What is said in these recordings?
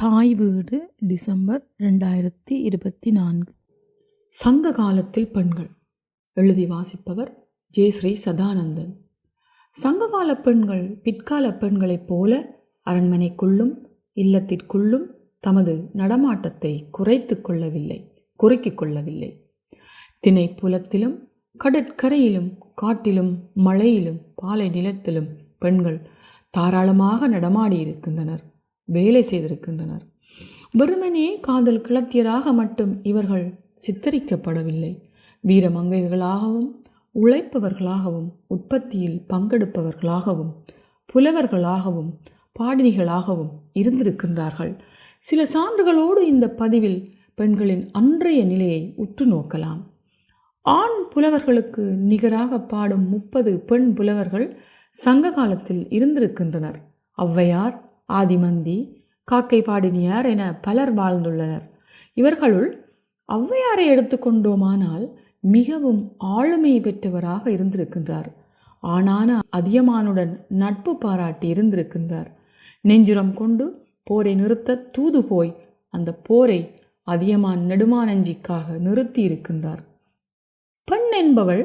தாய் வீடு டிசம்பர் ரெண்டாயிரத்தி இருபத்தி நான்கு. சங்க காலத்தில் பெண்கள். எழுதி வாசிப்பவர் ஜெயஸ்ரீ சதானந்தன். சங்ககால பெண்கள் பிற்கால பெண்களைப் போல அரண்மனைக்குள்ளும் இல்லத்திற்குள்ளும் தமது நடமாட்டத்தை குறைத்து கொள்ளவில்லை குறுக்கிக் கொள்ளவில்லை. திணைப்புலத்திலும் கடற்கரையிலும் காட்டிலும் மழையிலும் பாலை நிலத்திலும் பெண்கள் தாராளமாக நடமாடி இருக்கின்றனர் வேலை செய்திருக்கின்றனர். வெறுமனே காதல் கிளத்தியராக மட்டும் இவர்கள் சித்தரிக்கப்படவில்லை. வீரமங்கைகளாகவும் உழைப்பவர்களாகவும் உற்பத்தியில் பங்கெடுப்பவர்களாகவும் புலவர்களாகவும் பாடினிகளாகவும் இருந்திருக்கின்றார்கள். சில சான்றுகளோடு இந்த பதிவில் பெண்களின் அன்றைய நிலையை உற்று நோக்கலாம். ஆண் புலவர்களுக்கு நிகராக பாடும் முப்பது பெண் புலவர்கள் சங்க காலத்தில் இருந்திருக்கின்றனர். ஔவையார் ஆதிமந்தி காக்கை பாடினியார் என பலர் வாழ்ந்துள்ளனர். இவர்களுள் ஔவையாரை எடுத்துக்கொண்டோமானால் மிகவும் ஆளுமை பெற்றவராக இருந்திருக்கின்றார். ஆனான அதியமானுடன் நட்பு பாராட்டி இருந்திருக்கின்றார். நெஞ்சுரம் கொண்டு போரை நிறுத்த தூது போய் அந்த போரை அதியமான் நெடுமானஞ்சிக்காக நிறுத்தி இருக்கின்றார் பெண் என்பவள்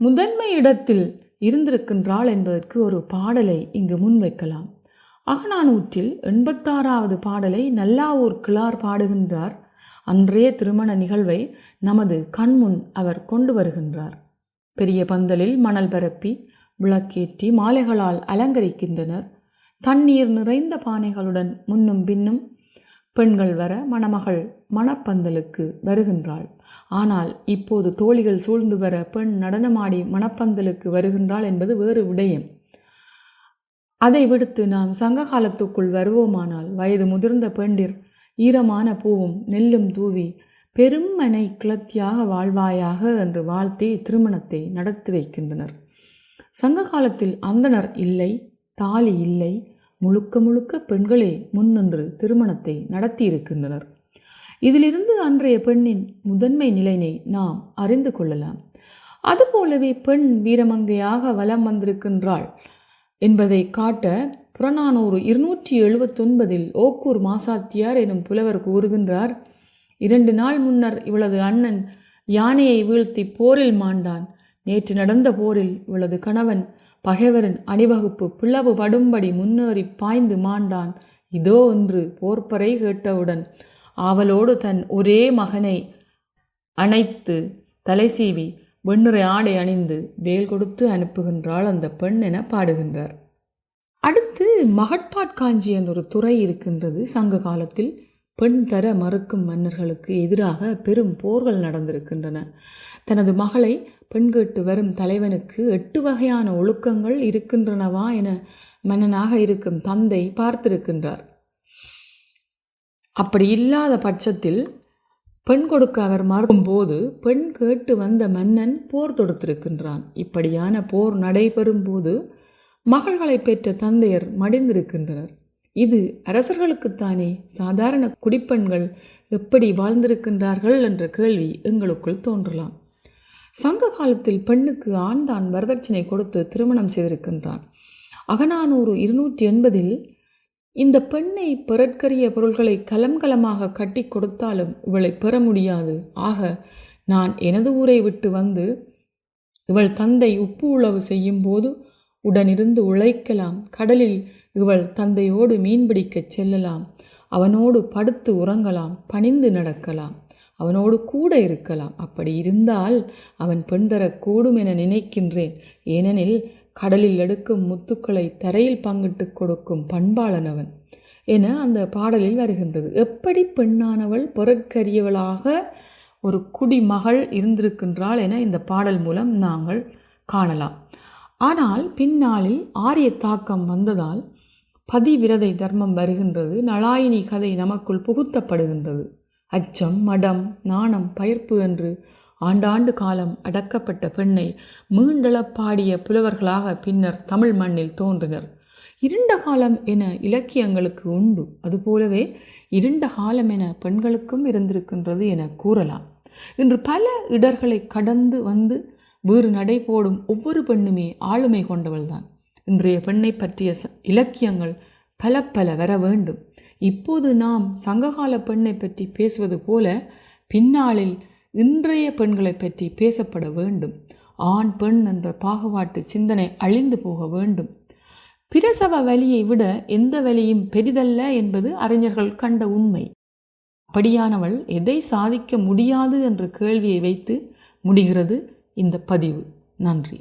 முதன்மை இடத்தில் இருந்திருக்கின்றாள் என்பதற்கு ஒரு பாடலை இங்கு முன்வைக்கலாம். அகநானூற்றில் எண்பத்தாறாவது பாடலை நல்லாவூர் கிளார் பாடுகின்றார். அன்றைய திருமண நிகழ்வை நமது கண்முன் அவர் கொண்டு வருகின்றார். பெரிய பந்தலில் மணல் பரப்பி விளக்கேற்றி மாலைகளால் அலங்கரிக்கின்றனர். தண்ணீர் நிறைந்த பானைகளுடன் முன்னும் பின்னும் பெண்கள் வர மணமகள் மணப்பந்தலுக்கு வருகின்றாள். ஆனால் இப்போது தோழிகள் சூழ்ந்து வர பெண் நடனமாடி மணப்பந்தலுக்கு வருகின்றாள் என்பது வேறு விடயம். அதை விடுத்து நாம் சங்க காலத்துக்குள் வருவோமானால் வயது முதிர்ந்த பெண்டிர் ஈரமான பூவும் நெல்லும் தூவி பெருமனை கிளத்தியாக வாழ்வாயாக என்று வாழ்த்தி திருமணத்தை நடத்தி வைக்கின்றனர். சங்க காலத்தில் அந்தனர் இல்லை தாலி இல்லை முழுக்க முழுக்க பெண்களே முன்னின்று திருமணத்தை நடத்தியிருக்கின்றனர் இதிலிருந்து அன்றைய பெண்ணின் முதன்மை நிலையினை நாம் அறிந்து கொள்ளலாம். அதுபோலவே பெண் வீரமங்கையாக வலம் வந்திருக்கின்றாள். என்பதை காட்ட புறநானூறு இருநூற்றி எழுபத்தொன்பதில் ஓக்கூர் மாசாத்தியார் எனும் புலவர் கூறுகின்றார் இரண்டு நாள் முன்னர் இவளது அண்ணன் யானையை வீழ்த்தி போரில் மாண்டான். நேற்று நடந்த போரில் இவளது கணவன் பகைவரின் அணிவகுப்பு பிளவு படும்படி முன்னேறி பாய்ந்து மாண்டான். இதோ என்று போர்ப்பறை கேட்டவுடன் ஆவலோடு தன் ஒரே மகனை அணைத்து தலைசீவி சீவி வெண்ணுரை ஆடை அணிந்து வேல் கொடுத்து அனுப்புகின்றாள் அந்த பெண் என பாடுகின்றார். அடுத்து மகட்பாட்காஞ்சி என்ற ஒரு துறை இருக்கின்றது. சங்க காலத்தில் பெண் தர மறுக்கும் மன்னர்களுக்கு எதிராக பெரும் போர்கள் நடந்திருக்கின்றன. தனது மகளை பெண் கேட்டு வரும் தலைவனுக்கு எட்டு வகையான ஒழுக்கங்கள் இருக்கின்றனவா என மன்னனாக இருக்கும் தந்தை பார்த்திருக்கின்றார். அப்படி இல்லாத பட்சத்தில் பெண் கொடுக்க அவர் மறுக்கும்போது பெண் கேட்டு வந்த மன்னன் போர் தொடுத்திருக்கின்றான். இப்படியான போர் நடைபெறும் போது மகள்களை பெற்ற தந்தையர் மடிந்திருக்கின்றனர். இது அரசர்களுக்குத்தானே? சாதாரண குடிப்பெண்கள் எப்படி வாழ்ந்திருக்கின்றார்கள் என்ற கேள்வி எங்களுக்குள் தோன்றலாம். சங்க காலத்தில் பெண்ணுக்கு ஆண்தான் வரதட்சணை கொடுத்து திருமணம் செய்திருக்கின்றான். அகநானூறு இருநூற்றி எண்பதில் இந்த பெண்ணை பிறற்கரிய பொருள்களை கலம் கலமாக கட்டி கொடுத்தாலும் இவளை பெற முடியாது. ஆக நான் எனது ஊரை விட்டு வந்து இவள் தந்தை உப்பு உழவு செய்யும் போது உடனிருந்து உழைக்கலாம். கடலில் இவள் தந்தையோடு மீன்பிடிக்கச் செல்லலாம். அவனோடு படுத்து உறங்கலாம் பணிந்து நடக்கலாம். அவனோடு கூட இருக்கலாம். அப்படி இருந்தால் அவன் பெண் தரக்கூடும் என நினைக்கின்றேன். ஏனெனில் கடலில் எடுக்கும் முத்துக்களை தரையில் பங்கிட்டு கொடுக்கும் பண்பாளன் அவன் என அந்த பாடலில் வருகின்றது. எப்படி பெண்ணானவள் பொருட்கரியவளாக ஒரு குடிமகள் இருந்திருக்கின்றாள் என இந்த பாடல் மூலம் நாங்கள் காணலாம். ஆனால் பின்னாளில் ஆரிய தாக்கம் வந்ததால் பதிவிரதை தர்மம் வருகின்றது. நலாயினி கதை நமக்குள் புகுத்தப்படுகின்றது. அச்சம் மடம் நாணம் பயிர்ப்பு என்று ஆண்டாண்டு காலம் அடக்கப்பட்ட பெண்ணை மீண்டெழப்பாடிய புலவர்களாக பின்னர் தமிழ் மண்ணில் தோன்றினர். இருண்ட காலம் என இலக்கியங்களுக்கு உண்டு. அதுபோலவே இருண்ட காலம் என பெண்களுக்கும் இருந்திருக்கின்றது என கூறலாம். இன்று பல இடர்களை கடந்து வந்து வேறு நடை போடும் ஒவ்வொரு பெண்ணுமே ஆளுமை கொண்டவள்தான். இன்றைய பெண்ணை பற்றிய ச இலக்கியங்கள் பல பல வர வேண்டும். இப்போது நாம் சங்ககால பெண்ணை பற்றி பேசுவது போல பின்னாளில் இன்றைய பெண்களை பற்றி பேசப்பட வேண்டும். ஆண் பெண் என்ற பாகுபாட்டு சிந்தனை அழிந்து போக வேண்டும். பிரசவ வலியை விட எந்த வலியும் பெரிதல்ல என்பது அறிஞர்கள் கண்ட உண்மை. அப்படியானவள் எதை சாதிக்க முடியாது என்ற கேள்வியை வைத்து முடிகிறது இந்த பதிவு. நன்றி.